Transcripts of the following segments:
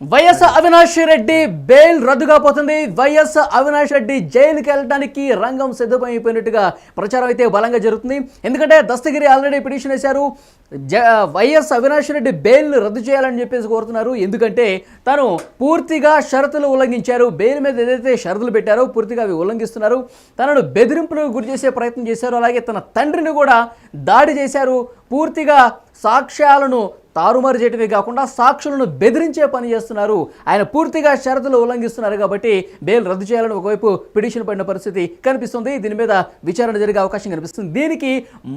Y S Avinash Reddy bail రద్దుగా పోతుంది. YS Avinash Reddy జైలుకి వెళ్ళడానికి రంగం సిద్ధమైపోయినట్టుగా ప్రచారం అయితే బలంగా జరుగుతుంది. ఎందుకంటే దస్తగిరి ఆల్రెడీ పిటిషన్ వేశారు. జ వైఎస్ అవినాష్ రెడ్డి బెయిల్ను రద్దు చేయాలని చెప్పేసి కోరుతున్నారు. ఎందుకంటే తను పూర్తిగా షరతులు ఉల్లంఘించారు. బెయిల్ మీద ఏదైతే షరతులు పెట్టారో పూర్తిగా అవి ఉల్లంఘిస్తున్నారు. తనను బెదిరింపులకు గురి చేసే ప్రయత్నం చేశారు. అలాగే తన తండ్రిని కూడా దాడి చేశారు. పూర్తిగా సాక్ష్యాలను తారుమారు చేయటమే కాకుండా సాక్షులను బెదిరించే పని చేస్తున్నారు. ఆయన పూర్తిగా షరతులు ఉల్లంఘిస్తున్నారు కాబట్టి బెయిల్ రద్దు చేయాలని ఒకవైపు పిటిషన్ పడిన పరిస్థితి కనిపిస్తుంది. దీని మీద విచారణ జరిగే అవకాశం కనిపిస్తుంది. దీనికి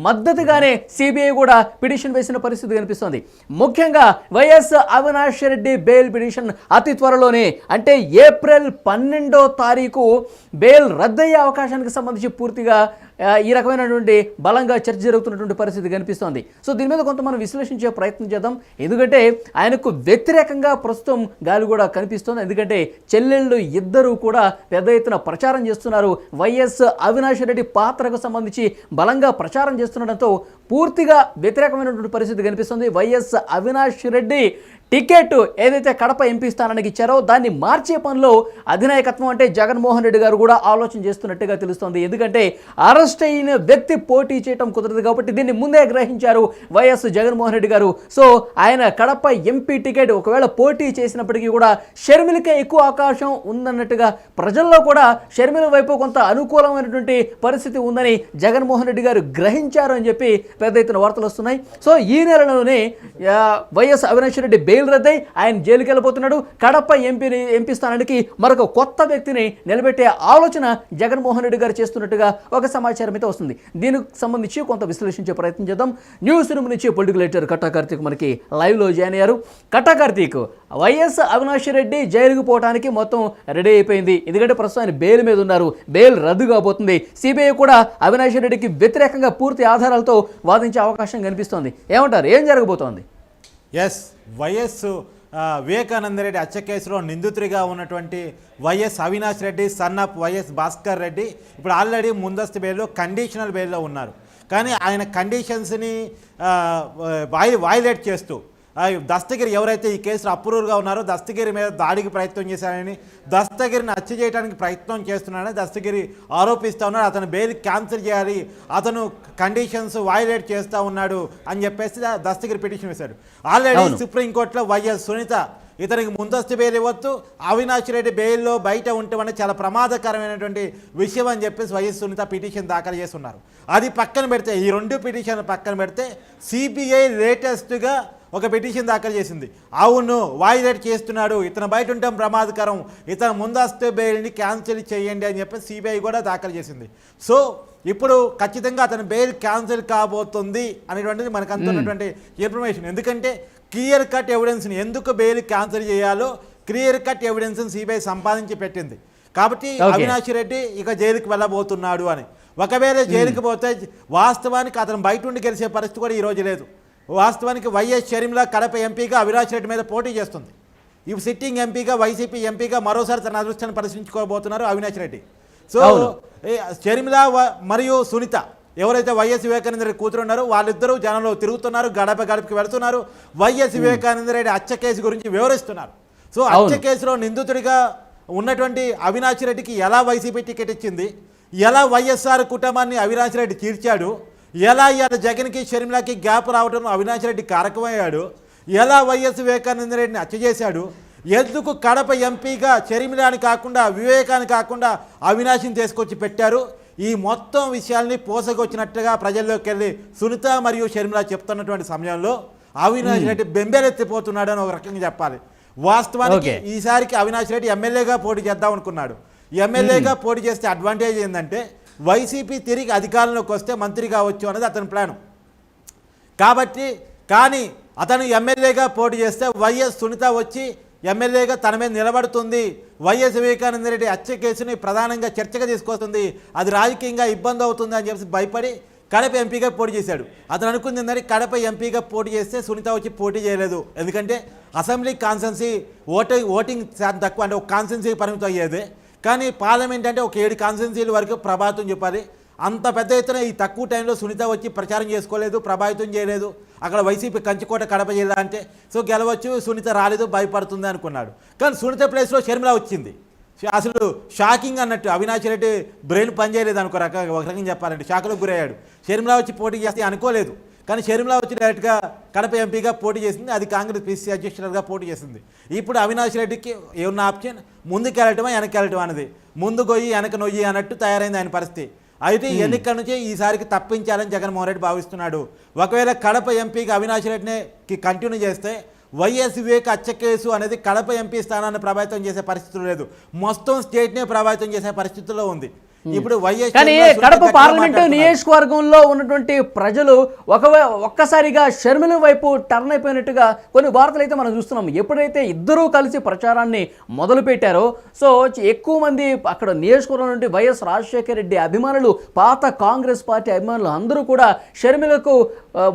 మద్దతుగానే సిబిఐ కూడా పిటిషన్ వేసిన పరిస్థితి కనిపిస్తుంది. ముఖ్యంగా Y S Avinash Reddy bail petition అతి త్వరలోనే అంటే ఏప్రిల్ పన్నెండో తారీఖు బెయిల్ రద్దయ్యే అవకాశానికి సంబంధించి పూర్తిగా ఈ రకమైనటువంటి బలంగా చర్చ జరుగుతున్నటువంటి పరిస్థితి కనిపిస్తోంది. సో దీని మీద కొంత మనం విశ్లేషించే ప్రయత్నం చేద్దాం. ఎందుకంటే ఆయనకు వ్యతిరేకంగా ప్రస్తుతం గాలి కూడా కనిపిస్తోంది. ఎందుకంటే చెల్లెళ్ళు ఇద్దరూ కూడా పెద్ద ఎత్తున ప్రచారం చేస్తున్నారు. వైఎస్ అవినాష్ రెడ్డి పాత్రకు సంబంధించి బలంగా ప్రచారం చేస్తుండడంతో పూర్తిగా వ్యతిరేకమైనటువంటి పరిస్థితి కనిపిస్తుంది. వైఎస్ అవినాష్ రెడ్డి టికెట్ ఏదైతే కడప ఎంపీ స్థానానికి ఇచ్చారో దాన్ని మార్చే పనిలో అధినాయకత్వం అంటే జగన్మోహన్ రెడ్డి గారు కూడా ఆలోచన చేస్తున్నట్టుగా తెలుస్తోంది. ఎందుకంటే అరెస్ట్ అయిన వ్యక్తి పోటీ చేయటం కుదరదు కాబట్టి దీన్ని ముందే గ్రహించారు వైఎస్ జగన్మోహన్ రెడ్డి గారు. సో ఆయన కడప ఎంపీ టికెట్ ఒకవేళ పోటీ చేసినప్పటికీ కూడా షర్మిలకే ఎక్కువ అవకాశం ఉందన్నట్టుగా ప్రజల్లో కూడా షర్మిల వైపు కొంత అనుకూలమైనటువంటి పరిస్థితి ఉందని జగన్మోహన్ రెడ్డి గారు గ్రహించారు అని చెప్పి పెద్ద ఎత్తున వార్తలు వస్తున్నాయి. సో ఈ నెలలోనే Y S Avinash Reddy bail రద్దై ఆయన జైలుకి వెళ్ళిపోతున్నాడు కడప ఎంపీ ఎంపీ స్థానానికి మరొక కొత్త వ్యక్తిని నిలబెట్టే ఆలోచన జగన్మోహన్ రెడ్డి గారు చేస్తున్నట్టుగా ఒక సమాచారం అయితే వస్తుంది. దీనికి సంబంధించి కొంత విశ్లేషించే ప్రయత్నం చేద్దాం. న్యూస్ రూమ్ నుంచి పొలిటికల్ ఎడిటర్ కట్టా కార్తీక్ మనకి లైవ్లో జాయిన్ అయ్యారు. కట్టా కార్తీక్ వైఎస్ అవినాష్ రెడ్డి జైలుకు పోవడానికి మొత్తం రెడీ అయిపోయింది. ఎందుకంటే ప్రస్తుతం ఆయన బెయిల్ మీద ఉన్నారు. బెయిల్ రద్దు కాబోతుంది. సిబిఐ కూడా అవినాష్ రెడ్డికి వ్యతిరేకంగా పూర్తి ఆధారాలతో వాదించే అవకాశం కనిపిస్తోంది. ఏమంటారు? ఏం జరగబోతోంది? ఎస్ వైఎస్ వివేకానంద రెడ్డి హత్య కేసులో నిందితుడిగా ఉన్నటువంటి Y S Avinash Reddy son of Y S Bhaskar Reddy ఇప్పుడు ఆల్రెడీ ముందస్తు బెయిల్లో కండిషనల్ బెయిల్లో ఉన్నారు. కానీ ఆయన కండిషన్స్ని వాయి వాయిలేట్ చేస్తూ దస్తగిరి ఎవరైతే ఈ కేసులో అప్రూవ్గా ఉన్నారో దస్తగిరి మీద దాడికి ప్రయత్నం చేశారని దస్తగిరిని హత్య చేయడానికి ప్రయత్నం చేస్తున్నాడని దస్తగిరి ఆరోపిస్తూ ఉన్నాడు అతను బెయిల్ క్యాన్సిల్ చేయాలి అతను కండిషన్స్ వైలేట్ చేస్తూ ఉన్నాడు అని చెప్పేసి దస్తగిరి పిటిషన్ వేశాడు ఆల్రెడీ. సుప్రీంకోర్టులో వైఎస్ సునీత ఇతనికి ముందస్తు బెయిల్ ఇవ్వద్దు. అవినాష్ రెడ్డి బెయిల్లో బయట ఉండటం చాలా ప్రమాదకరమైనటువంటి విషయం అని చెప్పేసి వైఎస్ సునీత పిటిషన్ దాఖలు చేస్తున్నారు. అది పక్కన పెడితే ఈ రెండు పిటిషన్ పక్కన పెడితే సిబిఐ లేటెస్ట్గా ఒక పిటిషన్ దాఖలు చేసింది. అవును వాయిదేట్ చేస్తున్నాడు. ఇతను బయట ఉండటం ప్రమాదకరం. ఇతను ముందస్తు బెయిల్ని క్యాన్సిల్ చేయండి అని చెప్పి సిబిఐ కూడా దాఖలు చేసింది. సో ఇప్పుడు ఖచ్చితంగా అతని బెయిల్ క్యాన్సిల్ కాబోతుంది అనేటువంటిది మనకు అందుతున్నటువంటి ఇన్ఫర్మేషన్. ఎందుకంటే క్లియర్ కట్ ఎవిడెన్స్ని ఎందుకు బెయిల్ క్యాన్సిల్ చేయాలో క్లియర్ కట్ ఎవిడెన్స్ని సిబిఐ సంపాదించి పెట్టింది. కాబట్టి. అవినాష్ రెడ్డి ఇక జైలుకి వెళ్ళబోతున్నాడు అని. ఒకవేళ జైలుకి పోతే వాస్తవానికి అతను బయట ఉండి గెలిచే పరిస్థితి కూడా ఈరోజు లేదు. వాస్తవానికి వైఎస్ షర్మిల కడప ఎంపీగా అవినాష్ రెడ్డి మీద పోటీ చేస్తుంది. ఇప్పుడు సిట్టింగ్ ఎంపీగా వైసీపీ ఎంపీగా మరోసారి తన అదృష్టాన్ని పరిశీలించుకోబోతున్నారు అవినాష్ రెడ్డి. సో షర్మిల మరియు సునీత ఎవరైతే వైఎస్ వివేకానంద రెడ్డి కూతురు ఉన్నారో వాళ్ళిద్దరూ జనంలో తిరుగుతున్నారు గడప గడపకి వెళుతున్నారు. వైఎస్ వివేకానంద రెడ్డి హత్య కేసు గురించి వివరిస్తున్నారు. సో హత్య అవును. కేసులో నిందితుడిగా ఉన్నటువంటి అవినాష్ రెడ్డికి ఎలా వైసీపీ టికెట్ ఇచ్చింది? ఎలా వైఎస్ఆర్ కుటుంబాన్ని అవినాష్ రెడ్డి తీర్చాడు ఎలా ఇవాళ జగన్కి షర్మిలకి గ్యాప్ రావడం అవినాష్ రెడ్డి కారకమయ్యాడు? ఎలా వైఎస్ వివేకానంద రెడ్డిని హత్య చేశాడు? ఎందుకు కడప ఎంపీగా షర్మిలాని కాకుండా వివేకాన్ని కాకుండా అవినాష్ని తీసుకొచ్చి పెట్టారు? ఈ మొత్తం విషయాల్ని పోసకొచ్చినట్టుగా ప్రజల్లోకి వెళ్ళి సునీత మరియు షర్మిల చెప్తున్నటువంటి సమయంలో అవినాష్ రెడ్డి బెంబేలెత్తిపోతున్నాడు అని ఒక రకంగా చెప్పాలి. వాస్తవానికి. ఈసారికి అవినాష్ రెడ్డి ఎమ్మెల్యేగా పోటీ చేద్దాం అనుకున్నాడు. ఎమ్మెల్యేగా పోటీ చేస్తే అడ్వాంటేజ్ ఏంటంటే వైసీపీ తిరిగి అధికారంలోకి వస్తే మంత్రి కావచ్చు అనేది అతని ప్లాను. కాబట్టి కానీ అతను ఎమ్మెల్యేగా పోటీ చేస్తే వైఎస్ సునీత వచ్చి ఎమ్మెల్యేగా తన మీద నిలబడుతుంది. వైఎస్ వివేకానంద రెడ్డి హత్య కేసుని ప్రధానంగా చర్చగా తీసుకొస్తుంది. అది రాజకీయంగా ఇబ్బంది అవుతుంది అని చెప్పి భయపడి కడప ఎంపీగా పోటీ చేశాడు. అతను అనుకుంది ఏంటంటే కడప ఎంపీగా పోటీ చేస్తే సునీత వచ్చి పోటీ చేయలేదు. ఎందుకంటే అసెంబ్లీ కాన్సెన్సీ ఓటింగ్ ఓటింగ్ శాతం తక్కువ అంటే ఒక కాన్సెన్సీ పరిమితం అయ్యేది. కానీ పార్లమెంట్ అంటే ఒక ఏడు కాన్సెన్సీల వరకు ప్రభావితం చెప్పాలి. అంత పెద్ద ఎత్తున ఈ తక్కువ టైంలో సునీత వచ్చి ప్రచారం చేసుకోలేదు ప్రభావితం చేయలేదు. అక్కడ వైసీపీ కంచుకోట కడప జిల్లా అంటే సో గెలవచ్చు సునీత రాలేదు భయపడుతుంది అనుకున్నాడు. కానీ సునీత ప్లేస్లో షర్మిల వచ్చింది. అసలు షాకింగ్ అన్నట్టు అవినాష్ రెడ్డి బ్రెయిన్ పనిచేయలేదు అనుకో రక ఒక రకంగా చెప్పాలంటే షాక్లో గురయ్యాడు. షర్మిల వచ్చి పోటీ చేస్తే అనుకోలేదు. కానీ షర్మిల వచ్చి డైరెక్ట్గా కడప ఎంపీగా పోటీ చేసింది అది కాంగ్రెస్ పీసీ అధ్యక్షులుగా పోటీ చేసింది. ఇప్పుడు అవినాష్ రెడ్డికి ఏమన్నా ఆప్షన్? ముందుకు వెళ్ళటమా వెనక్కి వెళ్ళటం అనేది ముందు గొయ్యి వెనక నొయ్యి అన్నట్టు తయారైంది ఆయన పరిస్థితి. అయితే ఎన్నికల నుంచి ఈసారికి తప్పించాలని జగన్మోహన్ రెడ్డి భావిస్తున్నాడు. ఒకవేళ కడప ఎంపీకి అవినాష్ రెడ్డిని కంటిన్యూ చేస్తే వైఎస్ వివేక్ హత్య కేసు అనేది కడప ఎంపీ స్థానాన్ని ప్రభావితం చేసే పరిస్థితులు లేదు. మొత్తం స్టేట్నే ప్రభావితం చేసే పరిస్థితుల్లో ఉంది. ఇప్పుడు వైఎస్ కానీ కడప పార్లమెంటు. నియోజకవర్గంలో ఉన్నటువంటి ప్రజలు ఒక ఒక్కసారిగా షర్మిల వైపు టర్న్ అయిపోయినట్టుగా కొన్ని వార్తలు అయితే మనం చూస్తున్నాం. ఎప్పుడైతే ఇద్దరూ కలిసి ప్రచారాన్ని మొదలు పెట్టారో సో ఎక్కువ మంది అక్కడ నియోజకవర్గం నుండి వైఎస్ రాజశేఖర రెడ్డి అభిమానులు పాత కాంగ్రెస్ పార్టీ అభిమానులు అందరూ కూడా షర్మిలకు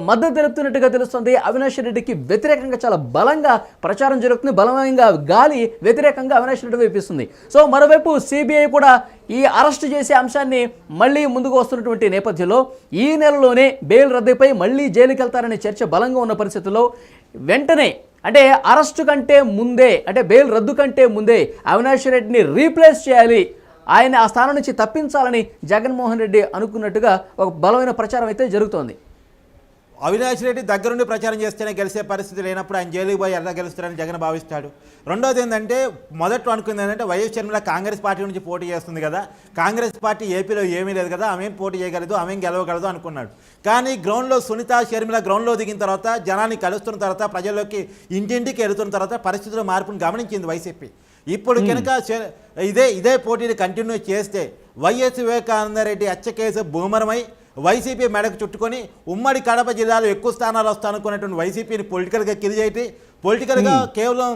మద్దతు తెలుపుతున్నట్టుగా తెలుస్తుంది. అవినాష్ రెడ్డికి వ్యతిరేకంగా చాలా బలంగా ప్రచారం జరుగుతుంది. బలమైన గాలి వ్యతిరేకంగా అవినాష్ రెడ్డి వైపిస్తుంది సో మరోవైపు సిబిఐ కూడా ఈ అరెస్ట్ చేసే అంశాన్ని మళ్ళీ ముందుకు వస్తున్నటువంటి నేపథ్యంలో ఈ నెలలోనే బెయిల్ రద్దుపై మళ్ళీ జైలుకి వెళ్తారనే చర్చ బలంగా ఉన్న పరిస్థితుల్లో వెంటనే అంటే అరెస్టు కంటే ముందే అంటే బెయిల్ రద్దు కంటే ముందే అవినాష్ రెడ్డిని రీప్లేస్ చేయాలి. ఆయన ఆ స్థానం నుంచి తప్పించాలని జగన్మోహన్ రెడ్డి అనుకున్నట్టుగా ఒక బలమైన ప్రచారం అయితే జరుగుతోంది. అవినాష్ రెడ్డి దగ్గరుండి ప్రచారం చేస్తేనే గెలిచే పరిస్థితి లేనప్పుడు ఆయన జైలుకి పోయి ఎలా గెలుస్తారని జగన్ భావిస్తాడు. రెండోది ఏంటంటే మొదట్లో అనుకుంది ఏంటంటే వైఎస్ షర్మిల కాంగ్రెస్ పార్టీ నుంచి పోటీ చేస్తుంది కదా. కాంగ్రెస్ పార్టీ ఏపీలో ఏమీ లేదు కదా ఆమె పోటీ చేయగలదు ఆమె గెలవగలదు అనుకున్నాడు. కానీ గ్రౌండ్లో సునీత షర్మిల గ్రౌండ్లో దిగిన తర్వాత జనాన్ని కలుస్తున్న తర్వాత ప్రజల్లోకి ఇంటింటికి వెళుతున్న తర్వాత పరిస్థితుల మార్పును గమనించింది వైసీపీ. ఇప్పుడు కనుక ఇదే ఇదే పోటీని కంటిన్యూ చేస్తే వైఎస్ వివేకానందరెడ్డి హత్య కేసు భూమరమై వైసీపీ మెడకు చుట్టుకొని ఉమ్మడి కడప జిల్లాలో ఎక్కువ స్థానాలు వస్తానుకున్నటువంటి వైసీపీని పొలిటికల్గా కిల్ చేయటి పొలిటికల్గా కేవలం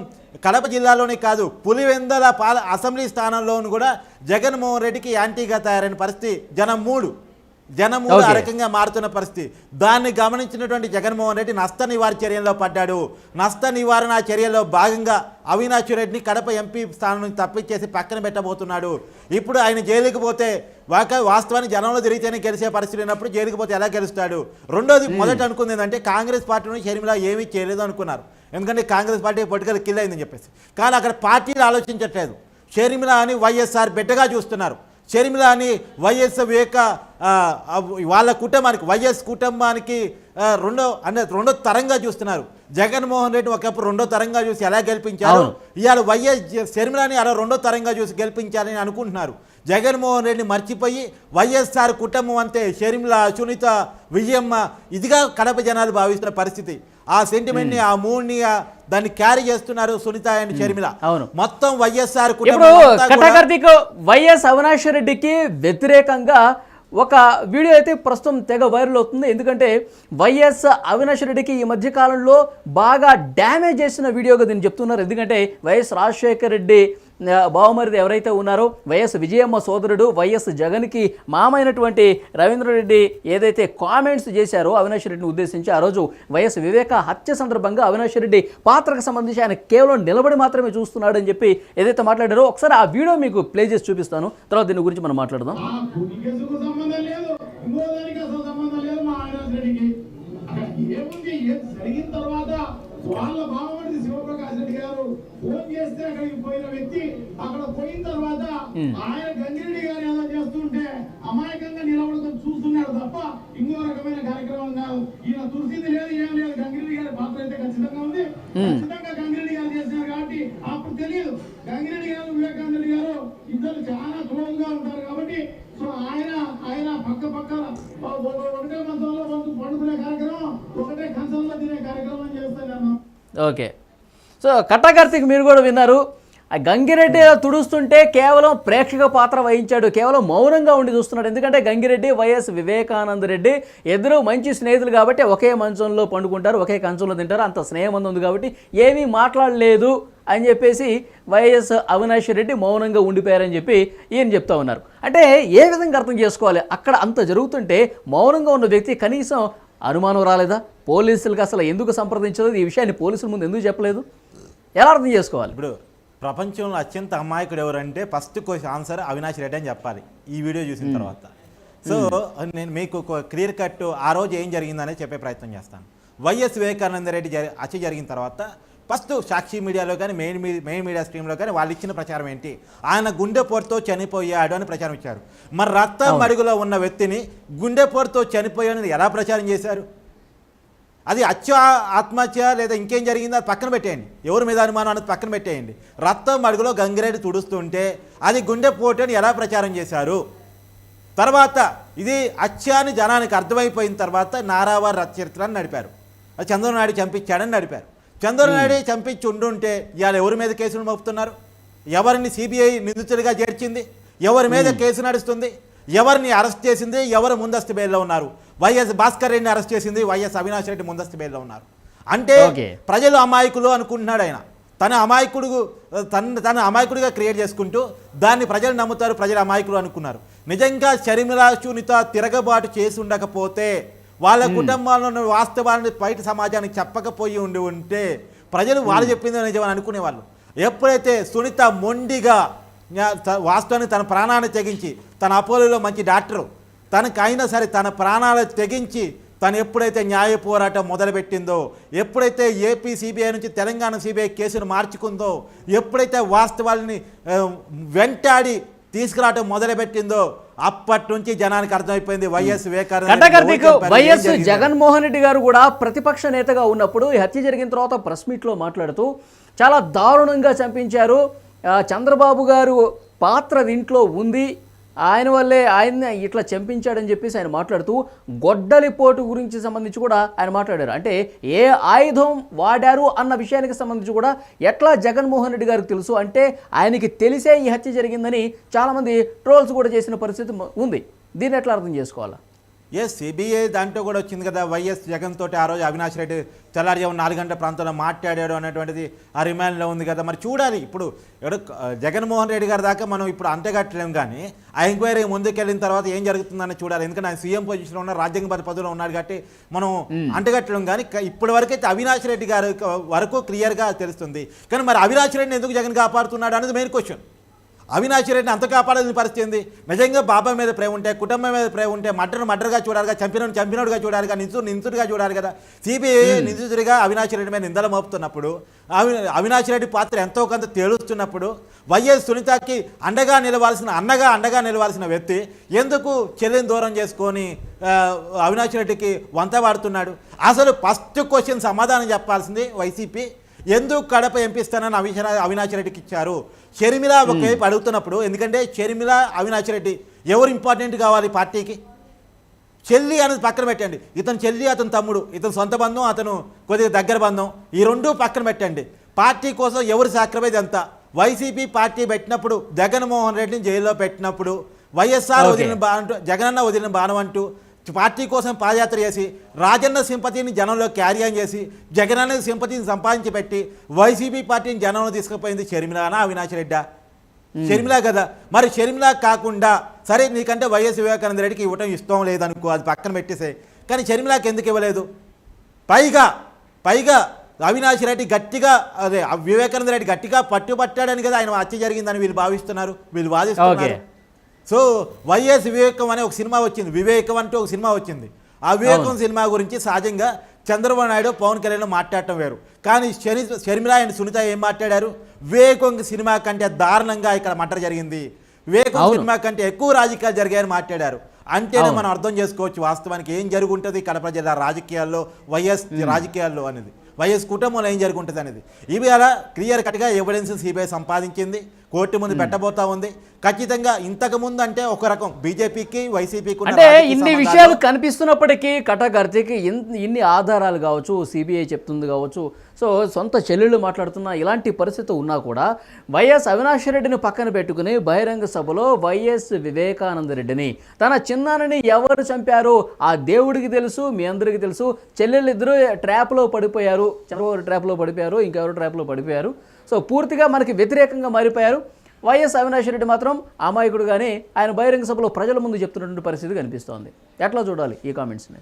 కడప జిల్లాలోనే కాదు పులివెందల పాల అసెంబ్లీ స్థానంలోను కూడా జగన్మోహన్ రెడ్డికి యాంటీగా తయారైన పరిస్థితి జనం మూడు. జనము. ఆ రకంగా మారుతున్న పరిస్థితి. దాన్ని గమనించినటువంటి జగన్మోహన్ రెడ్డి నష్ట నివారణ చర్యల్లో పడ్డాడు. నష్ట నివారణ చర్యల్లో భాగంగా అవినాష్ రెడ్డిని కడప ఎంపీ స్థానం నుంచి తప్పించేసి పక్కన పెట్టబోతున్నాడు. ఇప్పుడు ఆయన జైలుకి పోతే వాక వాస్తవాన్ని జనంలో తిరిగితేనే గెలిచే పరిస్థితి ఉన్నప్పుడు జైలుకి పోతే ఎలా గెలుస్తాడు? రెండోది మొదట అనుకుంది ఏంటంటే కాంగ్రెస్ పార్టీ నుంచి షర్మిల ఏమీ చేయలేదు అనుకున్నారు. ఎందుకంటే కాంగ్రెస్ పార్టీ పొలిటికల్ కిల్ అయిందని చెప్పేసి. కానీ అక్కడ పార్టీలు ఆలోచించట్లేదు. షర్మిల అని వైఎస్ఆర్ బిడ్డగా చూస్తున్నారు. షర్మిల అని వైఎస్ వివేక వాళ్ళ కుటుంబానికి వైఎస్ కుటుంబానికి రెండో అంటే రెండో తరంగా చూస్తున్నారు. జగన్మోహన్ రెడ్డి ఒకప్పుడు రెండో తరంగా చూసి ఎలా గెలిపించారు. ఇవాళ వైఎస్ షర్మిలని అలా రెండో తరంగా చూసి గెలిపించాలని అనుకుంటున్నారు. జగన్మోహన్ రెడ్డిని మర్చిపోయి వైఎస్ఆర్ కుటుంబం అంతే షర్మిల సునీత విజయమ్మ ఇదిగా కడప జనాలు భావిస్తున్న పరిస్థితి. ఆ సెంటిమెంట్ని ఆ మూడ్ని దాన్ని క్యారీ చేస్తున్నారు సునీత అండ్ షర్మిల. అవును. మొత్తం వైఎస్ఆర్ ఇప్పుడు కటాకర్తిక్ వైఎస్ అవినాష్ రెడ్డికి వ్యతిరేకంగా ఒక వీడియో అయితే ప్రస్తుతం తెగ వైరల్ అవుతుంది. ఎందుకంటే వైఎస్ అవినాష్ రెడ్డికి ఈ మధ్య కాలంలో బాగా డ్యామేజ్ చేసిన వీడియోగా దీన్ని చెప్తున్నారు. ఎందుకంటే వైఎస్ రాజశేఖర్ రెడ్డి బావమరిది ఎవరైతే ఉన్నారో వైఎస్ విజయమ్మ సోదరుడు వైఎస్ జగన్కి మామైనటువంటి రవీంద్రరెడ్డి ఏదైతే కామెంట్స్ చేశారో అవినాష్ రెడ్డిని ఉద్దేశించి ఆ రోజు వైఎస్ వివేక హత్య సందర్భంగా అవినాష్ రెడ్డి పాత్రకు సంబంధించి ఆయన కేవలం నిలబడి మాత్రమే చూస్తున్నాడని చెప్పి ఏదైతే మాట్లాడారో ఒకసారి ఆ వీడియో మీకు ప్లే చేసి చూపిస్తాను. తర్వాత దీని గురించి మనం మాట్లాడదాం. వాళ్ళ భావం ఫోన్ చేస్తే అక్కడికి పోయిన వ్యక్తి అక్కడ పోయిన తర్వాత ఆయన గంగిరెడ్డి గారు ఏదో చేస్తుంటే అమాయకంగా నిలబడుకొని చూస్తున్నాడు తప్ప ఇంకో రకమైన కార్యక్రమం కాదు. ఈయన చూసింది లేదు ఏం లేదు. గంగిరెడ్డి గారి పాత్ర అయితే ఖచ్చితంగా ఉంది. ఖచ్చితంగా గంగిరెడ్డి గారు చేసినారు కాబట్టి అప్పుడు తెలియదు. గంగిరెడ్డి గారు వివేకానంద గారు ఇద్దరు చాలా క్లోజ్గా ఉంటారు కాబట్టి సో ఆయన ఆయన పక్క పక్క ఒక- ఒక- ఒకటే మంచంలో పండు- పండుకునే కార్యక్రమం ఒకటే కంచంలో తినే కార్యక్రమం చేస్తాను ఓకే. సో కట్టాకార్తిక్ మీరు కూడా విన్నారు. ఆ గంగిరెడ్డి తుడుస్తుంటే కేవలం ప్రేక్షక పాత్ర వహించాడు కేవలం మౌనంగా ఉండి చూస్తున్నాడు. ఎందుకంటే గంగిరెడ్డి వైఎస్ వివేకానంద రెడ్డి ఇద్దరు మంచి స్నేహితులు కాబట్టి ఒకే మంచంలో పండుకుంటారు ఒకే కంచంలో తింటారు అంత స్నేహం ఉంది కాబట్టి ఏమీ మాట్లాడలేదు అని చెప్పేసి వైఎస్ అవినాష్ రెడ్డి మౌనంగా ఉండిపోయారని చెప్పి ఈయన చెప్తా ఉన్నారు. అంటే ఏ విధంగా అర్థం చేసుకోవాలి? అక్కడ అంత జరుగుతుంటే మౌనంగా ఉన్న వ్యక్తి కనీసం అనుమానం రాలేదా? పోలీసులకు అసలు ఎందుకు సంప్రదించలేదు? ఈ విషయాన్ని పోలీసుల ముందు ఎందుకు చెప్పలేదు? ఎలా అర్థం చేసుకోవాలి? ఇప్పుడు ప్రపంచంలో అత్యంత అమాయకుడు ఎవరంటే first question answer Avinash Reddy అని చెప్పాలి ఈ వీడియో చూసిన తర్వాత. సో నేను మీకు క్లియర్ కట్ ఆ రోజు ఏం జరిగిందనే చెప్పే ప్రయత్నం చేస్తాను. వైఎస్ వివేకానంద రెడ్డి జరి హత్య జరిగిన తర్వాత ఫస్ట్ సాక్షి మీడియాలో కానీ మెయిన్ మెయిన్ మీడియా స్ట్రీమ్లో కానీ వాళ్ళు ఇచ్చిన ప్రచారం ఏంటి? ఆయన గుండెపోటుతో చనిపోయాడు అని ప్రచారం ఇచ్చారు. మరి రక్తం. అడుగులో ఉన్న వ్యక్తిని గుండెపోటుతో చనిపోయాడని ఎలా ప్రచారం చేశారు? అది హత్య ఆత్మహత్య లేదా ఇంకేం జరిగిందో అది పక్కన పెట్టేయండి. ఎవరి మీద అనుమానం అనేది పక్కన పెట్టేయండి. రక్తం అడుగులో గంగిరెడ్డి తుడుస్తుంటే అది గుండెపోటు అని ఎలా ప్రచారం చేశారు? తర్వాత ఇది హత్య అని జనానికి అర్థమైపోయిన తర్వాత నారావారి రథ చరిత్రని నడిపారు. అది చంద్రబాబు నాయుడు చంపించాడని నడిపారు. చంద్రబాబు నాయుడు చంపించి ఉండుంటే ఇవాళ ఎవరి మీద కేసులు మోపుతున్నారు? ఎవరిని సిబిఐ నిందితుడిగా చేర్చింది? ఎవరి మీద కేసు నడుస్తుంది? ఎవరిని అరెస్ట్ చేసింది? ఎవరు ముందస్తు బెయిల్లో ఉన్నారు? వైఎస్ భాస్కర్ రెడ్డిని అరెస్ట్ చేసింది వైఎస్ అవినాష్ రెడ్డి ముందస్తు బెయిల్లో ఉన్నారు. అంటే. ప్రజలు అమాయకులు అనుకుంటున్నాడు ఆయన. తన అమాయకుడు తన తన అమాయకుడిగా క్రియేట్ చేసుకుంటూ దాన్ని ప్రజలు నమ్ముతారు ప్రజలు అమాయకులు అనుకున్నారు. నిజంగా షర్మిలా సునీత తిరగబాటు చేసి ఉండకపోతే వాళ్ళ కుటుంబాల్లో ఉన్న వాస్తవాన్ని బయట సమాజానికి చెప్పకపోయి ఉండి ఉంటే ప్రజలు వాళ్ళు చెప్పింది నిజమని అనుకునేవాళ్ళు. ఎప్పుడైతే సునీత మొండిగా వాస్తవాన్ని తన ప్రాణాన్ని తెగించి తన అపోలోలో మంచి డాక్టరు తనకైనా సరే తన ప్రాణాలు తెగించి తను ఎప్పుడైతే న్యాయ పోరాటం మొదలుపెట్టిందో ఎప్పుడైతే ఏపీ సిబిఐ నుంచి తెలంగాణ సిబిఐ కేసును మార్చుకుందో ఎప్పుడైతే వాస్తవాలని వెంటాడి తీసుకురావటం మొదలుపెట్టిందో అప్పటి నుంచి జనానికి అర్థమైపోయింది వైఎస్ వివేకానంద రెడ్డి కట్టకర్తికు ఎవరు చెప్పారు, ఏం వైఎస్? జగన్మోహన్ రెడ్డి గారు కూడా ప్రతిపక్ష నేతగా ఉన్నప్పుడు ఈ హత్య జరిగిన తర్వాత ప్రెస్ మీట్లో మాట్లాడుతూ చాలా దారుణంగా చంపించారు చంద్రబాబు గారు పాత్ర దీంట్లో ఉంది ఆయన వల్లే ఆయన ఇట్లా చంపించాడని చెప్పేసి ఆయన మాట్లాడుతూ గొడ్డలిపోటు గురించి సంబంధించి కూడా ఆయన మాట్లాడారు. అంటే ఏ ఆయుధం వాడారు అన్న విషయానికి సంబంధించి కూడా ఎట్లా జగన్మోహన్ రెడ్డి గారికి తెలుసు? అంటే ఆయనకి తెలిసే ఈ హత్య జరిగిందని చాలామంది ట్రోల్స్ కూడా చేసిన పరిస్థితి ఉంది. దీన్ని ఎట్లా అర్థం చేసుకోవాలా? ఎస్ సిబిఐ దాంట్లో కూడా వచ్చింది కదా వైఎస్ జగన్ తోటి ఆ రోజు అవినాష్ రెడ్డి తెల్లారుజాము నాలుగు గంటల ప్రాంతంలో మాట్లాడాడు అనేటువంటిది ఆ రిమాండ్లో ఉంది కదా. మరి చూడాలి. ఇప్పుడు ఎవడు జగన్మోహన్ రెడ్డి గారి దాకా మనం ఇప్పుడు అంతగట్టలేం కానీ ఆ ఎంక్వైరీ ముందుకెళ్ళిన తర్వాత ఏం జరుగుతుందని చూడాలి. ఎందుకంటే ఆయన సీఎం పొజిషన్లో ఉన్న రాజ్యాంగ పదవిలో ఉన్నాడు కాబట్టి మనం అంటగట్టలేం కానీ ఇప్పటి వరకు అయితే అవినాష్ రెడ్డి గారి వరకు క్లియర్గా తెలుస్తుంది. కానీ మరి అవినాష్ రెడ్డిని ఎందుకు జగన్ కాపాడుతున్నాడు అనేది మెయిన్ క్వశ్చన్. అవినాష్ రెడ్డిని అంత కాపాడాల్సిన పరిస్థితి ఏంది? నిజంగా బాబాయ్ మీద ప్రేమ ఉంటే కుటుంబం మీద ప్రేమ ఉంటే మర్డర్ మర్డర్గా చూడాలిగా చంపినోడు చంపినోడుగా చూడాలిగా నిందితుడు నిందితుడిగా చూడాలి కదా. సిబిఐ నిందితుడిగా అవినాష్ రెడ్డి మీద నిందలు మోపుతున్నప్పుడు అవి అవినాష్ రెడ్డి పాత్ర ఎంతో కొంత తేలుస్తున్నప్పుడు వైఎస్ సునీతకి అండగా నిలవాల్సిన అన్నగా అండగా నిలవాల్సిన వ్యక్తి ఎందుకు చెల్లిని దూరం చేసుకొని అవినాష్ రెడ్డికి వంత వాడుతున్నాడు? అసలు ఫస్ట్ క్వశ్చన్ సమాధానం చెప్పాల్సింది వైసీపీ. ఎందుకు కడప ఎంపిస్తానని అవిశ అవినాష్ రెడ్డికి ఇచ్చారు? షర్మిల ఒకవైపు అడుగుతున్నప్పుడు ఎందుకంటే షర్మిల అవినాష్ రెడ్డి ఎవరు ఇంపార్టెంట్ కావాలి పార్టీకి? చెల్లి అనేది పక్కన పెట్టండి. ఇతను చెల్లి అతను తమ్ముడు ఇతను సొంత బంధం అతను కొద్దిగా దగ్గర బంధం. ఈ రెండు పక్కన పెట్టండి. పార్టీ కోసం ఎవరు సాక్రమైజ్ ఎంత వైసీపీ పార్టీ పెట్టినప్పుడు జగన్మోహన్ రెడ్డిని జైల్లో పెట్టినప్పుడు వైఎస్ఆర్. వదిలిన బాణం అంటూ జగనన్న వదిలిన బాణం అంటూ పార్టీ కోసం పాదయాత్ర చేసి రాజన్న సింపతిని జనంలో క్యారీ ఆన్ చేసి జగనన్న సింపతిని సంపాదించి పెట్టి వైసీపీ పార్టీని జనంలో తీసుకుపోయింది షర్మిలానా అవినాష్ రెడ్డా? షర్మిల కదా? మరి షర్మిల కాకుండా సరే నీకంటే వైఎస్ వివేకానంద రెడ్డికి ఇవ్వటం ఇష్టం లేదనుకో అది పక్కన పెట్టేసే కానీ షర్మిలాకి ఎందుకు ఇవ్వలేదు? పైగా పైగా అవినాష్ రెడ్డి గట్టిగా అదే వివేకానంద రెడ్డి గట్టిగా పట్టుబట్టాడని కదా ఆయన హత్య జరిగిందని వీళ్ళు భావిస్తున్నారు వీళ్ళు వాదిస్తున్నారు. సో వైఎస్ వివేకం అనే ఒక సినిమా వచ్చింది. వివేకం అంటూ ఒక సినిమా వచ్చింది. ఆ వివేకం. సినిమా గురించి సహజంగా చంద్రబాబు నాయుడు పవన్ కళ్యాణ్ మాట్లాడటం వేరు. కానీ శని షర్మిల అండ్ సునీత ఏం మాట్లాడారు? వివేకం సినిమా కంటే దారుణంగా ఇక్కడ మటర్ జరిగింది. వివేకం. సినిమా కంటే ఎక్కువ రాజకీయాలు జరిగాయని మాట్లాడారు. అంటేనే. మనం అర్థం చేసుకోవచ్చు వాస్తవానికి ఏం జరుగుంటుంది కడప జిల్లా రాజకీయాల్లో వైఎస్ రాజకీయాల్లో అనేది. వైఎస్ కుటుంబంలో ఏం జరుగుంటుంది అనేది. ఇవి అలా క్లియర్ కట్గా ఎవిడెన్స్ సిబిఐ సంపాదించింది. కోర్టు ముందు పెట్టబోతా ఉంది. ఖచ్చితంగా ఇంతకు ముందు అంటే ఒక రకం బీజేపీకి వైసీపీకి అంటే ఇన్ని విషయాలు కనిపిస్తున్నప్పటికీ కటకర్తికి ఇన్- ఇన్ని ఆధారాలు కావచ్చు సిబిఐ చెప్తుంది కావచ్చు. సో సొంత చెల్లెళ్ళు మాట్లాడుతున్న ఇలాంటి పరిస్థితి ఉన్నా కూడా వైఎస్ అవినాష్ రెడ్డిని పక్కన పెట్టుకుని బహిరంగ సభలో వైఎస్ వివేకానంద రెడ్డిని తన చిన్నాన్నని ఎవరు చంపారో? ఆ దేవుడికి తెలుసు మీ అందరికీ తెలుసు. చెల్లెళ్ళిద్దరూ ట్రాప్లో పడిపోయారు. చంద్రబాబు ట్రాప్లో పడిపోయారు? ఇంకెవరు ట్రాప్లో పడిపోయారు? సో పూర్తిగా మనకి వ్యతిరేకంగా మారిపోయారు. వైఎస్ అవినాష్ రెడ్డి మాత్రం అమాయకుడుగానే ఆయన బహిరంగ సభలో ప్రజల ముందు చెప్తున్నటువంటి పరిస్థితి కనిపిస్తోంది. ఎట్లా చూడాలి ఈ కామెంట్స్ని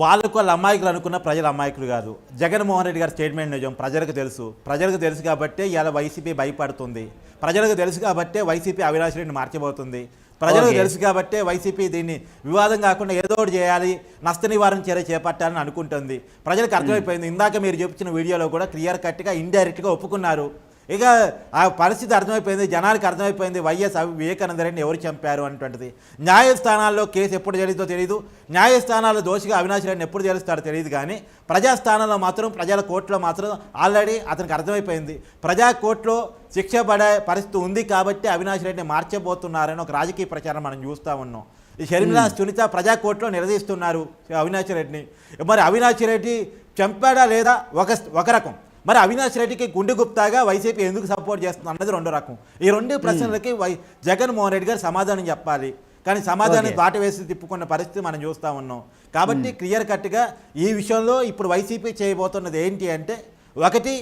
వాళ్ళకు వాళ్ళ అమాయకులు అనుకున్న ప్రజలు అమాయకులు కాదు. జగన్మోహన్ రెడ్డి గారి స్టేట్మెంట్ నిజం ప్రజలకు తెలుసు. ప్రజలకు తెలుసు కాబట్టే ఇవాళ వైసీపీ భయపడుతుంది. ప్రజలకు తెలుసు కాబట్టే వైసీపీ అవినాష్ రెడ్డిని మార్చబోతుంది. ప్రజలకు. తెలుసు కాబట్టే వైసీపీ దీన్ని వివాదం కాకుండా ఏదో ఒకటి చేయాలి నష్ట నివారణ చర్య చేపట్టాలని అనుకుంటుంది. ప్రజలకు అర్థమైపోయింది. ఇందాక మీరు చూపించిన వీడియోలో కూడా క్లియర్ కట్గా ఇండైరెక్ట్గా ఒప్పుకున్నారు. ఇక ఆ పరిస్థితి అర్థమైపోయింది జనానికి అర్థమైపోయింది వైఎస్ వివేకానంద రెడ్డిని ఎవరు చంపారు అనేటువంటిది న్యాయస్థానాల్లో కేసు ఎప్పుడు జరిగిందో తెలియదు న్యాయస్థానాల్లో దోషిగా అవినాష్ రెడ్డిని ఎప్పుడు తెలుస్తాడో తెలియదు కానీ ప్రజాస్థానంలో మాత్రం ప్రజల కోర్టులో మాత్రం ఆల్రెడీ అతనికి అర్థమైపోయింది. ప్రజా కోర్టులో శిక్ష పడే పరిస్థితి ఉంది కాబట్టి అవినాష్ రెడ్డిని మార్చబోతున్నారని ఒక రాజకీయ ప్రచారం మనం చూస్తూ ఉన్నాం. ఈ షర్మిల సునీత ప్రజా కోర్టులో నిలదీస్తున్నారు అవినాష్ రెడ్డిని. మరి అవినాష్ రెడ్డి చంపాడా లేదా? ఒక ఒక రకం. మరి అవినాష్ రెడ్డికి గుండె గుప్తాగా వైసీపీ ఎందుకు సపోర్ట్ చేస్తుంది అన్నది రెండో రకం. ఈ రెండు ప్రశ్నలకి వై జగన్మోహన్ రెడ్డి గారు సమాధానం చెప్పాలి. కానీ సమాధానం Okay. దాటి వేసి తిప్పుకున్న పరిస్థితి మనం చూస్తూ ఉన్నాం. కాబట్టి క్లియర్ కట్గా ఈ విషయంలో ఇప్పుడు వైసీపీ చేయబోతున్నది ఏంటి అంటే ఒకటి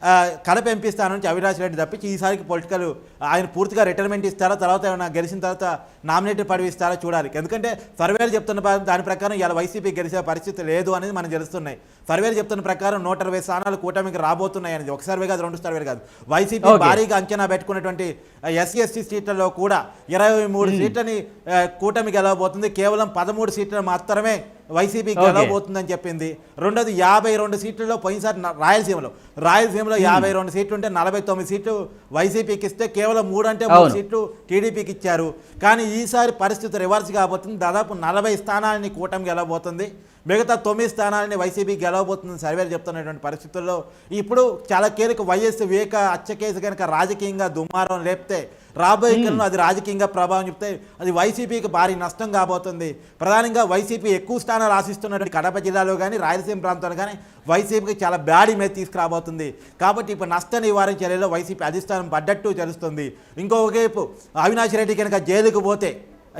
స్థానం నుంచి అవినాష్ రెడ్డి తప్పించి ఈసారికి పొలిటికల్ ఆయన పూర్తిగా రిటైర్మెంట్ ఇస్తారా? తర్వాత ఏమైనా గెలిచిన తర్వాత నామినేటెడ్ పదవి ఇస్తారా చూడాలి. ఎందుకంటే సర్వేలు చెప్తున్న దాని ప్రకారం ఇలా వైసీపీ గెలిచే పరిస్థితి లేదు అనేది మనకు తెలుస్తున్నాయి. సర్వేలు చెప్తున్న ప్రకారం నూట అరవై స్థానాలు కూటమికి రాబోతున్నాయి అనేది. ఒక సర్వే కాదు రెండు సర్వేలు కాదు వైసీపీ. భారీగా అంచనా పెట్టుకున్నటువంటి ఎస్సీ ఎస్టీ సీట్లలో కూడా ఇరవై మూడు సీట్లని ఆ, కూటమి గెలవబోతుంది. కేవలం పదమూడు సీట్లను మాత్రమే వైసీపీ. గెలవబోతుందని చెప్పింది. రెండోది యాభై రెండు సీట్లలో పోయినసారి రాయలసీమలో. రాయలసీమలో యాభై రెండు సీట్లు ఉంటే నలభై తొమ్మిది సీట్లు వైసీపీకి ఇస్తే కేవలం మూడు అంటే మూడు. సీట్లు టీడీపీకి ఇచ్చారు. కానీ ఈసారి పరిస్థితి రివర్స్ కాబోతుంది. దాదాపు నలభై స్థానాలని కూటమి గెలవబోతుంది. మిగతా తొమ్మిది స్థానాలని వైసీపీ గెలవబోతుందని సర్వేలు చెప్తున్నటువంటి పరిస్థితుల్లో ఇప్పుడు చాలా కీలక వైఎస్ వివేక హత్య కేసు కనుక రాజకీయంగా దుమారం లేపితే రాబోయే కాలంలో అది రాజకీయంగా ప్రభావం చెప్తే అది వైసీపీకి భారీ నష్టం కాబోతుంది. ప్రధానంగా వైసీపీ ఎక్కువ స్థానాలు ఆశిస్తున్నటువంటి కడప జిల్లాలో కానీ రాయలసీమ ప్రాంతంలో కానీ వైసీపీకి చాలా బ్యాడ్ ఇమేజ్ తీసుకురాబోతుంది. కాబట్టి ఇప్పుడు నష్ట నివారణ చర్యలో వైసీపీ అధిష్టానం పడ్డట్టు తెలుస్తుంది. ఇంకొక వైపు అవినాష్ రెడ్డి కనుక జైలుకు పోతే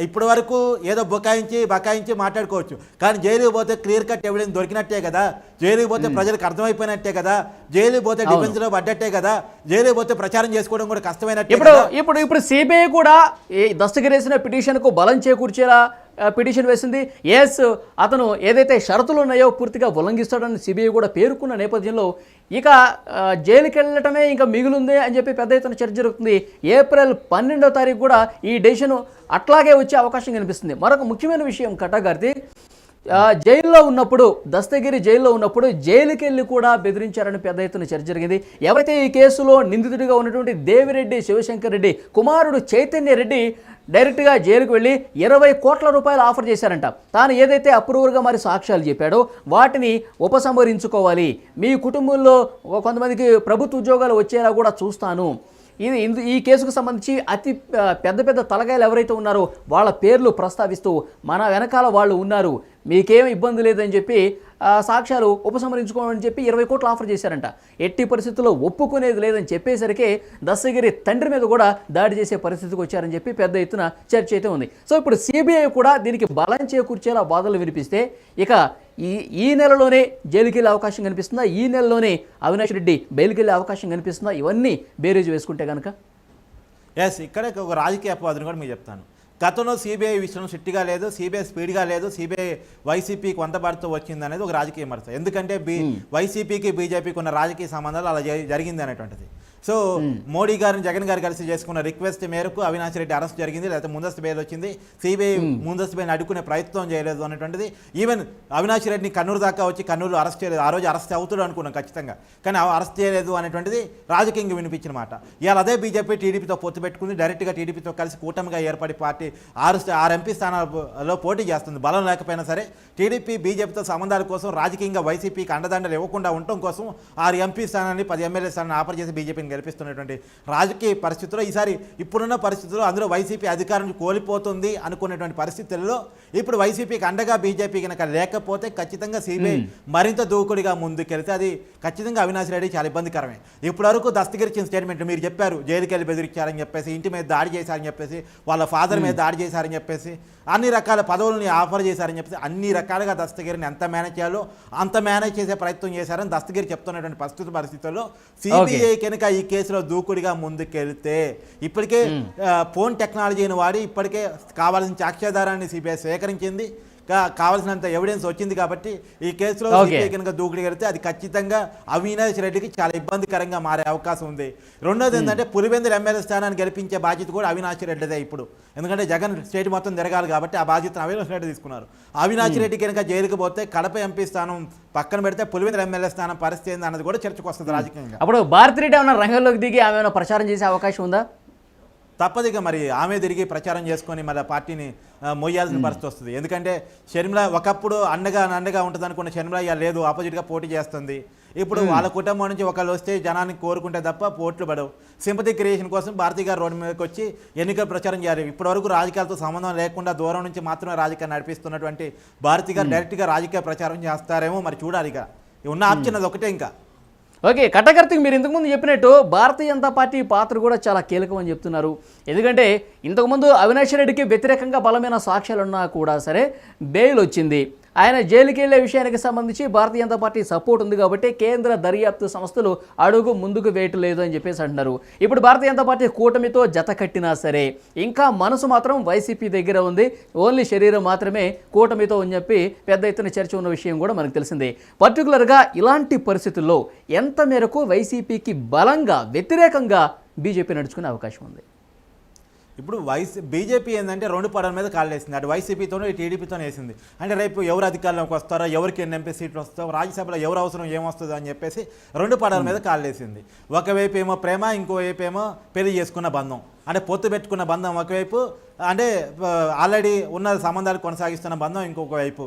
ఇప్పటి వరకు ఏదో బుకాయించి బకాయించి మాట్లాడుకోవచ్చు. కానీ జైలుకి పోతే క్లియర్ కట్ ఎవిడెన్స్ దొరికినట్టే కదా. జైలుకి పోతే ప్రజలకు అర్థమైపోయినట్టే కదా. జైలుకి పోతే. డిఫెన్స్లో పడ్డట్టే కదా. జైలుకి పోతే ప్రచారం చేసుకోవడం కూడా కష్టమైనట్టే ఇప్పుడు ఇప్పుడు ఇప్పుడు సిబిఐ కూడా ఈ దస్తగిరి వేసిన పిటిషన్కు బలం చేకూర్చేలా పిటిషన్ వేసింది. ఎస్ అతను ఏదైతే షరతులు ఉన్నాయో పూర్తిగా ఉల్లంఘిస్తాడని సిబిఐ కూడా పేర్కొన్న నేపథ్యంలో ఇక జైలుకెళ్ళటమే జైలుకి వెళ్ళటమే ఇంకా మిగులుంది అని చెప్పి పెద్ద ఎత్తున చర్చ జరుగుతుంది. ఏప్రిల్ పన్నెండో తారీఖు కూడా ఈ డెసిషన్ అట్లాగే వచ్చే అవకాశం కనిపిస్తుంది. మరొక ముఖ్యమైన విషయం కటాగారిది జైల్లో ఉన్నప్పుడు దస్తగిరి జైల్లో ఉన్నప్పుడు జైలుకి వెళ్ళి కూడా బెదిరించారని పెద్ద ఎత్తున చర్చ జరిగింది. ఎవరైతే ఈ కేసులో నిందితుడిగా ఉన్నటువంటి దేవిరెడ్డి శివశంకర్ రెడ్డి కుమారుడు చైతన్య రెడ్డి డైరెక్ట్గా జైలుకు వెళ్ళి ఇరవై కోట్ల రూపాయలు ఆఫర్ చేశారంట. తాను ఏదైతే అప్రూవర్గా మరి సాక్ష్యాలు చెప్పాడో వాటిని ఉపసంహరించుకోవాలి. మీ కుటుంబంలో కొంతమందికి ప్రభుత్వ ఉద్యోగాలు వచ్చేలా కూడా చూస్తాను. ఇది ఇందు ఈ కేసుకు సంబంధించి అతి పెద్ద పెద్ద తలగాయలు ఎవరైతే ఉన్నారో వాళ్ళ పేర్లు ప్రస్తావిస్తూ మన వెనకాల వాళ్ళు ఉన్నారు. మీకేం ఇబ్బంది లేదని చెప్పి సాక్ష్యాలు ఉపసంహరించుకోమని చెప్పి ఇరవై కోట్లు ఆఫర్ చేశారంట. ఎట్టి పరిస్థితుల్లో ఒప్పుకునేది లేదని చెప్పేసరికి దస్తగిరి తండ్రి మీద కూడా దాడి చేసే పరిస్థితికి వచ్చారని చెప్పి పెద్ద ఎత్తున చర్చ అయితే ఉంది. సో ఇప్పుడు సిబిఐ కూడా దీనికి బలం చేకూర్చేలా బాధలు వినిపిస్తే ఇక ఈ ఈ నెలలోనే జైలుకి వెళ్ళే అవకాశం కనిపిస్తుందా? ఈ నెలలోనే అవినాష్ రెడ్డి బెయిల్కి వెళ్ళే అవకాశం కనిపిస్తుందా? ఇవన్నీ బేరేజ్ వేసుకుంటే కనుక ఎస్ ఇక్కడే ఒక రాజకీయ అపవాదం కూడా మీకు చెప్తాను. గతంలో సిబిఐ విషయం సిట్టిగా లేదు సిబిఐ స్పీడ్గా లేదు సిబిఐ వైసీపీకి వంతపాటుతో వచ్చింది అనేది ఒక రాజకీయ మరత ఎందుకంటే బీ వైసీపీకి బీజేపీకి ఉన్న రాజకీయ సంబంధాలు అలా జరి- జరిగింది అనేటువంటిది. సో మోడీ గారిని జగన్ గారు కలిసి చేసుకున్న రిక్వెస్ట్ మేరకు అవినాష్ రెడ్డి అరెస్ట్ జరిగింది లేకపోతే ముందస్తు బెయిల్ వచ్చింది. సిబిఐ ముందస్తు బెయిల్ అడ్డుకునే ప్రయత్నం చేయలేదు అనేటువంటిది. ఈవెన్ అవినాష్ రెడ్డిని కన్నూరు దాకా వచ్చి కన్నూరు అరెస్ట్ చేయలేదు. ఆ రోజు అరెస్ట్ అవుతాడు అనుకున్నాం ఖచ్చితంగా. కానీ అరెస్ట్ చేయలేదు అనేటువంటిది రాజకీయంగా వినిపించిన మాట. ఇవాళ అదే బీజేపీ టీడీపీతో పొత్తు పెట్టుకుంది. డైరెక్ట్గా టీడీపీతో కలిసి కూటమిగా ఏర్పడి పార్టీ ఆరు ఆరు ఎంపీ స్థానాలలో పోటీ చేస్తుంది. బలం లేకపోయినా సరే టీడీపీ బీజేపీతో సంబంధాల కోసం రాజకీయంగా వైసీపీకి అండదండలు ఇవ్వకుండా ఉండటం కోసం ఆరు ఎంపీ స్థానాన్ని పది ఎమ్మెల్యే స్థానాన్ని ఆఫర్ చేసి బీజేపీని గెలిపిస్తున్నటువంటి రాజకీయ పరిస్థితుల్లో ఈసారి ఇప్పుడున్న పరిస్థితుల్లో అందులో వైసీపీ అధికారం కోల్పోతుంది అనుకునేటువంటి పరిస్థితుల్లో ఇప్పుడు వైసీపీకి అండగా బీజేపీ కనుక లేకపోతే ఖచ్చితంగా సిబిఐ మరింత దూకుడిగా ముందుకెళ్తే అది ఖచ్చితంగా అవినాష్ రెడ్డి చాలా ఇబ్బందికరమే. ఇప్పటి వరకు దస్తగిరి ఇచ్చిన స్టేట్మెంట్ మీరు చెప్పారు జైలుకి వెళ్ళి బెదిరించారని చెప్పేసి ఇంటి మీద దాడి చేశారని చెప్పేసి వాళ్ళ ఫాదర్ మీద దాడి చేశారని చెప్పేసి అన్ని రకాల పదవులని ఆఫర్ చేశారని చెప్పేసి అన్ని రకాలుగా దస్తగిరిని ఎంత మేనేజ్ చేయాలో అంత మేనేజ్ చేసే ప్రయత్నం చేశారని దస్తగిరి చెప్తున్నటువంటి ప్రస్తుత పరిస్థితుల్లో సిబిఐ కనుక ఈ కేసులో దూకుడిగా ముందుకెళ్తే ఇప్పటికే ఫోన్ టెక్నాలజీని వాడి ఇప్పటికే కావాల్సిన సాక్ష్యాధారాన్ని సిబిఐ సేకరించింది. కావాల్సినంత ఎవిడెన్స్ వచ్చింది కాబట్టి ఈ కేసులో కనుక దూకుడు గడితే అది ఖచ్చితంగా అవినాష్ రెడ్డికి చాలా ఇబ్బందికరంగా మారే అవకాశం ఉంది. రెండోది ఏంటంటే పులివెందుల ఎమ్మెల్యే స్థానాన్ని గెలిపించే బాధ్యత కూడా అవినాష్ రెడ్డిదే ఇప్పుడు. ఎందుకంటే జగన్ స్టేట్ మొత్తం తిరగాలి కాబట్టి ఆ బాధ్యతను అవినాష్ రెడ్డి తీసుకున్నారు. అవినాష్ రెడ్డి కనుక జైలుకి పోతే కడప ఎంపీ స్థానం పక్కన పెడితే పులివెందుల ఎమ్మెల్యే స్థానం పరిస్థితి ఏంది అన్నది కూడా చర్చకు వస్తుంది రాజకీయంగా. అప్పుడు భారతిరెడ్డి ఏమైనా రంగంలోకి దిగి ఆమె ఏమైనా ప్రచారం చేసే అవకాశం ఉందా? తప్పదిగా మరి ఆమె తిరిగి ప్రచారం చేసుకొని మళ్ళీ పార్టీని మొయ్యాల్సిన పరిస్థితి వస్తుంది. ఎందుకంటే షర్మిల ఒకప్పుడు అండగా అండగా ఉంటుంది అనుకున్న షర్మిల లేదు ఆపోజిట్గా పోటీ చేస్తుంది. ఇప్పుడు వాళ్ళ కుటుంబం నుంచి ఒకళ్ళు వస్తే జనాన్ని కోరుకుంటే తప్ప పోట్లు పడవు. సింపతి క్రియేషన్ కోసం భారతీ గారు రోడ్డు మీదకి వచ్చి ఎన్నికల ప్రచారం చేయాలి. ఇప్పటివరకు రాజకీయాలతో సంబంధం లేకుండా దూరం నుంచి మాత్రమే రాజకీయాలు నడిపిస్తున్నటువంటి భారతీ గారు డైరెక్ట్గా రాజకీయ ప్రచారం చేస్తారేమో మరి చూడాలి ఇక. ఉన్న ఆప్షన్ అది ఒకటే ఇంకా. ఓకే కట్టకర్తికి మీరు ఇంతకుముందు చెప్పినట్టు భారతీయ జనతా పార్టీ పాత్ర కూడా చాలా కీలకం అని చెప్తున్నారు. ఎందుకంటే ఇంతకుముందు అవినాష్ రెడ్డికి వ్యతిరేకంగా బలమైన సాక్ష్యాలు ఉన్నా కూడా సరే బెయిల్ వచ్చింది. ఆయన జైలుకి వెళ్ళే విషయానికి సంబంధించి భారతీయ జనతా పార్టీ సపోర్ట్ ఉంది కాబట్టి కేంద్ర దర్యాప్తు సంస్థలు అడుగు ముందుకు వేయటం లేదు అని చెప్పేసి అంటున్నారు. ఇప్పుడు భారతీయ జనతా పార్టీ కూటమితో జత కట్టినా సరే ఇంకా మనసు మాత్రం వైసీపీ దగ్గర ఉంది. ఓన్లీ శరీరం మాత్రమే కూటమితో అని చెప్పి పెద్ద ఎత్తున చర్చ ఉన్న విషయం కూడా మనకు తెలిసిందే. పర్టికులర్గా ఇలాంటి పరిస్థితుల్లో ఎంత మేరకు వైసీపీకి బలంగా వ్యతిరేకంగా బీజేపీ నడుచుకునే అవకాశం ఉంది? ఇప్పుడు వైసీ బీజేపీ ఏంటంటే రెండు పడల మీద కాళ్ళు వేసింది అటు వైసీపీతోనూ టీడీపీతోనే వేసింది. అంటే రేపు ఎవరు అధికారంలోకి వస్తారో ఎవరికి ఎన్ని ఎంపీ సీట్లు వస్తారో రాజ్యసభలో ఎవరు అవసరం ఏమొస్తుందో అని చెప్పేసి రెండు పడల మీద కాళ్ళు వేసింది ఒకవైపు ఏమో ప్రేమ ఇంకోవైపు ఏమో పెళ్ళి చేసుకున్న బంధం. అంటే పొత్తు పెట్టుకున్న బంధం ఒకవైపు అంటే ఆల్రెడీ ఉన్న సంబంధాలు కొనసాగిస్తున్న బంధం ఇంకొక వైపు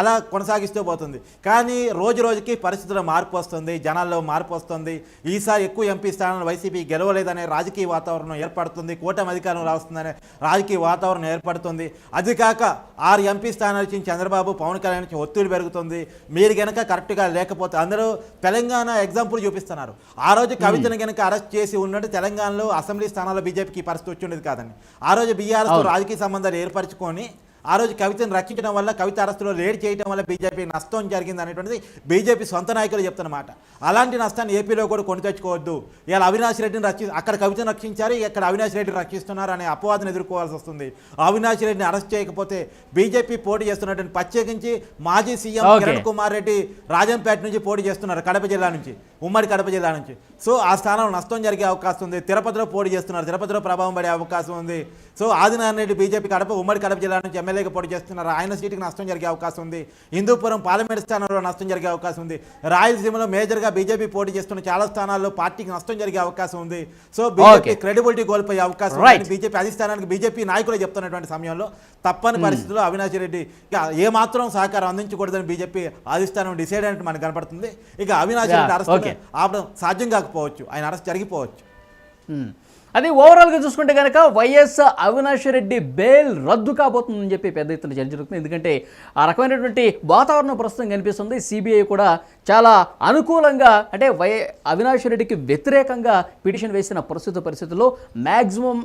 అలా కొనసాగిస్తూ పోతుంది. కానీ రోజు రోజుకి పరిస్థితుల్లో మార్పు వస్తుంది జనాల్లో మార్పు వస్తుంది. ఈసారి ఎక్కువ ఎంపీ స్థానాలు వైసీపీ గెలవలేదనే రాజకీయ వాతావరణం ఏర్పడుతుంది కూటమి అధికారం రాస్తుందనే రాజకీయ వాతావరణం ఏర్పడుతుంది. అది కాక ఆరు ఎంపీ స్థానాలు ఇచ్చిన చంద్రబాబు పవన్ కళ్యాణ్ నుంచి ఒత్తిడి పెరుగుతుంది. మీరు గనక కరెక్ట్గా లేకపోతే అందరూ తెలంగాణ ఎగ్జాంపుల్ చూపిస్తున్నారు. ఆ రోజు కవితను గనక అరెస్ట్ చేసి ఉన్నట్టు తెలంగాణలో అసెంబ్లీ స్థానాల్లో బీజేపీకి పరిస్థితి వచ్చి ఉండేది కాదండి. ఆ రోజు బీఆర్ఎస్. రాజకీయ సంబంధాలు ఏర్పరచుకొని ఆ రోజు కవితను రక్షించడం వల్ల కవిత అరెస్టులో లేట్ చేయడం వల్ల బీజేపీ నష్టం జరిగింది అనేటువంటిది బీజేపీ సొంత నాయకులు చెప్తున్నమాట. అలాంటి నష్టాన్ని ఏపీలో కూడా కొని తెచ్చుకోవద్దు. ఇవాళ అవినాష్ రెడ్డిని రక్షి అక్కడ కవితను రక్షించారు ఇక్కడ అవినాష్ రెడ్డిని రక్షిస్తున్నారు అనే అపవాదం ఎదుర్కోవాల్సి వస్తుంది. అవినాష్ రెడ్డిని అరెస్ట్ చేయకపోతే బీజేపీ పోటీ చేస్తున్నటువంటి ప్రత్యేకించి మాజీ సీఎం. కిరణ్ కుమార్ రెడ్డి రాజంపేట నుంచి పోటీ చేస్తున్నారు కడప జిల్లా నుంచి ఉమ్మడి కడప జిల్లా నుంచి. సో ఆ స్థానంలో నష్టం జరిగే అవకాశం ఉంది. తిరుపతిలో పోటీ చేస్తున్నారు. తిరుపతిలో ప్రభావం పడే అవకాశం ఉంది. సో ఆదినారాయణ రెడ్డి బీజేపీ కడప ఉమ్మడి కడప జిల్లా నుంచి ఎమ్మెల్యేగా పోటీ చేస్తున్నారు. ఆయన సీటుకి నష్టం జరిగే అవకాశం ఉంది. హిందూపురం పార్లమెంట్ స్థానంలో నష్టం జరిగే అవకాశం ఉంది. రాయలసీమలో మేజర్గా బీజేపీ పోటీ చేస్తున్న చాలా స్థానాల్లో పార్టీకి నష్టం జరిగే అవకాశం ఉంది. So BJP. క్రెడిబిలిటీ కోల్పోయే అవకాశం. ఉంది. బీజేపీ అధిష్టానానికి బీజేపీ నాయకులు చెప్తున్నటువంటి సమయంలో తప్పని పరిస్థితుల్లో అవినాష్ రెడ్డి ఇక ఏమాత్రం సహకారం అందించకూడదని బీజేపీ అధిష్టానం డిసైడ్ అయినట్టు మనకు కనపడుతుంది. ఇక అవినాష్ రెడ్డి అరెస్ట్. ఆపడం సాధ్యం జరగకపోవచ్చు ఆయన అరెస్ట్ జరిగిపోవచ్చు. అది ఓవరాల్గా చూసుకుంటే కనుక వైఎస్ అవినాష్ రెడ్డి బెయిల్ రద్దు కాబోతుందని చెప్పి పెద్ద ఎత్తున చర్చ జరుగుతుంది. ఎందుకంటే ఆ రకమైనటువంటి వాతావరణం ప్రస్తుతం కనిపిస్తుంది. సిబిఐ కూడా చాలా అనుకూలంగా అంటే వై అవినాష్ రెడ్డికి వ్యతిరేకంగా పిటిషన్ వేసిన ప్రస్తుత పరిస్థితుల్లో maximum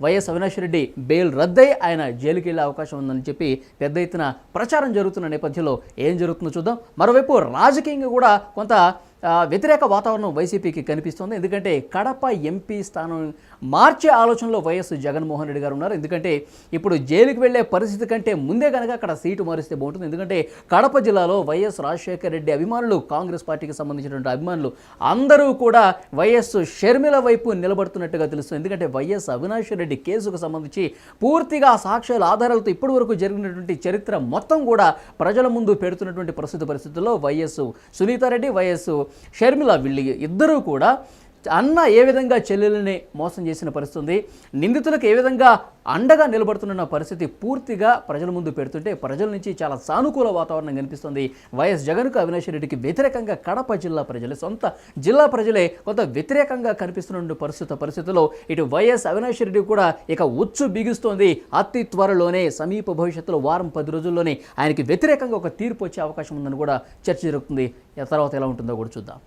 YS Avinash Reddy bail రద్దై ఆయన జైలుకి వెళ్ళే అవకాశం ఉందని చెప్పి పెద్ద ఎత్తున ప్రచారం జరుగుతున్న నేపథ్యంలో ఏం జరుగుతుందో చూద్దాం. మరోవైపు రాజకీయంగా కూడా కొంత వ్యతిరేక వాతావరణం వైసీపీకి కనిపిస్తోంది. ఎందుకంటే కడప ఎంపీ స్థానం మార్చే ఆలోచనలో వైఎస్ జగన్మోహన్ రెడ్డి గారు ఉన్నారు. ఎందుకంటే ఇప్పుడు జైలుకి వెళ్ళే పరిస్థితి కంటే ముందే కనుక అక్కడ సీటు మారిస్తే బాగుంటుంది. ఎందుకంటే కడప జిల్లాలో వైఎస్ రాజశేఖర రెడ్డి అభిమానులు కాంగ్రెస్ పార్టీకి సంబంధించినటువంటి అభిమానులు అందరూ కూడా వైఎస్ షర్మిల వైపు నిలబడుతున్నట్టుగా తెలుస్తుంది. ఎందుకంటే వైఎస్ అవినాష్ రెడ్డి కేసుకు సంబంధించి పూర్తిగా సాక్ష్యాల ఆధారాలతో ఇప్పటి వరకు జరిగినటువంటి చరిత్ర మొత్తం కూడా ప్రజల ముందు పెడుతున్నటువంటి ప్రస్తుత పరిస్థితుల్లో వైఎస్ సునీతారెడ్డి వైఎస్ షర్మిల వీళ్ళు ఇద్దరూ కూడా అన్న ఏ విధంగా చెల్లెల్ని మోసం చేసిన పరిస్థితి ఉంది నిందితులకు ఏ విధంగా అండగా నిలబడుతున్న పరిస్థితి పూర్తిగా ప్రజల ముందు పెడుతుంటే ప్రజల నుంచి చాలా సానుకూల వాతావరణం కనిపిస్తుంది. వైఎస్ జగన్కు అవినాష్ రెడ్డికి వ్యతిరేకంగా కడప జిల్లా ప్రజలే సొంత జిల్లా ప్రజలే కొంత వ్యతిరేకంగా కనిపిస్తున్న పరిస్థితి పరిస్థితుల్లో ఇటు వైఎస్ అవినాష్ రెడ్డి కూడా ఇక ఉచ్చు బిగుస్తోంది. అతి త్వరలోనే సమీప భవిష్యత్తులో వారం పది రోజుల్లోనే ఆయనకి వ్యతిరేకంగా ఒక తీర్పు వచ్చే అవకాశం ఉందని కూడా చర్చ జరుగుతుంది. తర్వాత ఎలా ఉంటుందో కూడా చూద్దాం.